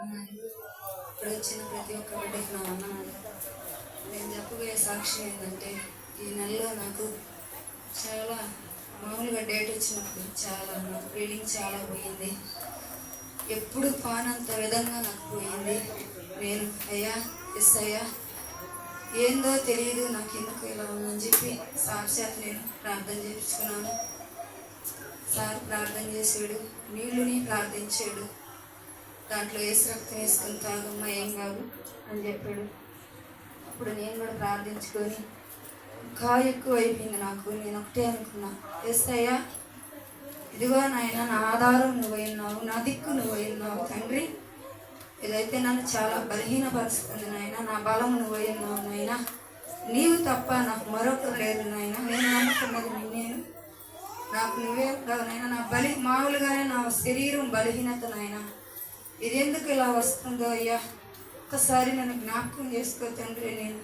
ఇప్పుడు వచ్చిన ప్రతి ఒక్క బిడ్డకి నా వందనాలు నేను చెప్పబోయే సాక్షి ఏంటంటే ఈ నెలలో నాకు చాలా మామూలుగా డేట్ వచ్చినప్పుడు చాలా నాకు రీడింగ్ చాలా పోయింది. ఎప్పుడు పానంత విధంగా నాకు పోయింది. నేను అయ్యా ఎస్ అయ్యా ఏందో తెలియదు నాకు ఎందుకు ఇలా ఉందని చెప్పి సాక్షాత్ నేను ప్రార్థన చేయించుకున్నాను. సార్ ప్రార్థన చేసాడు. నీళ్ళుని ప్రార్థించాడు. దాంట్లో వేసి రక్తం వేసుకుని తాగమ్మా ఏం కాదు అని చెప్పాడు. అప్పుడు నేను కూడా ప్రార్థించుకొని కాయ ఎక్కువ అయిపోయింది నాకు. నేను ఒకటే అనుకున్నా ఏసయ్యా ఇదిగో నాయన నా ఆధారం నువ్వు ఉన్నావు నా దిక్కు నువ్వు ఉన్నావు తండ్రి. ఇదైతే నన్ను చాలా బలహీనపరుస్తుంది నాయన నా బలం నువ్వు ఉన్నావు నాయన. నీవు తప్ప నాకు మరొకరు లేదు నాయన. నేను నమ్ముకున్నది నిన్నేను నాకు నువ్వే కాదు నాయన. నా బలి మామూలుగానే నా శరీరం బలహీనత నాయన. ఇది ఎందుకు ఇలా వస్తుందో అయ్యా? ఒక్కసారి నన్ను జ్ఞాపకం చేసుకో తండ్రి. నేను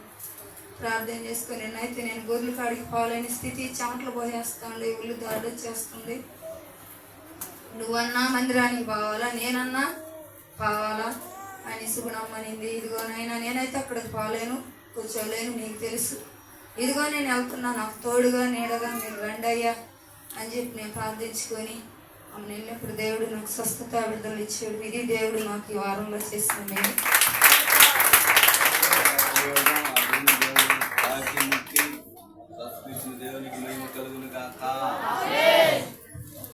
ప్రార్థన చేసుకుని నేనైతే నేను గొర్రెల కాడికి పోలేని స్థితి చెమటలు పోయేస్తుంది ఒళ్ళు దాడి నువ్వన్నా మందిరానికి పోవాలా? నేనన్నా పోవాలా అని శుభనమ్మనింది ఇదిగోనైనా నేనైతే అక్కడికి పోలేను కూర్చోలేను నీకు తెలుసు. ఇదిగో నేను వెళ్తున్నా నాకు తోడుగా నీడగా మీరు రండి అయ్యా అని చెప్పి నేను ప్రార్థించుకొని నిన్నప్పుడు దేవుడు నాకు స్వస్థత విడుదల ఇచ్చాడు ఇది దేవుడు నాకు ఈ వారంలో చేసిన నేను దేవునికి కలుగును కాక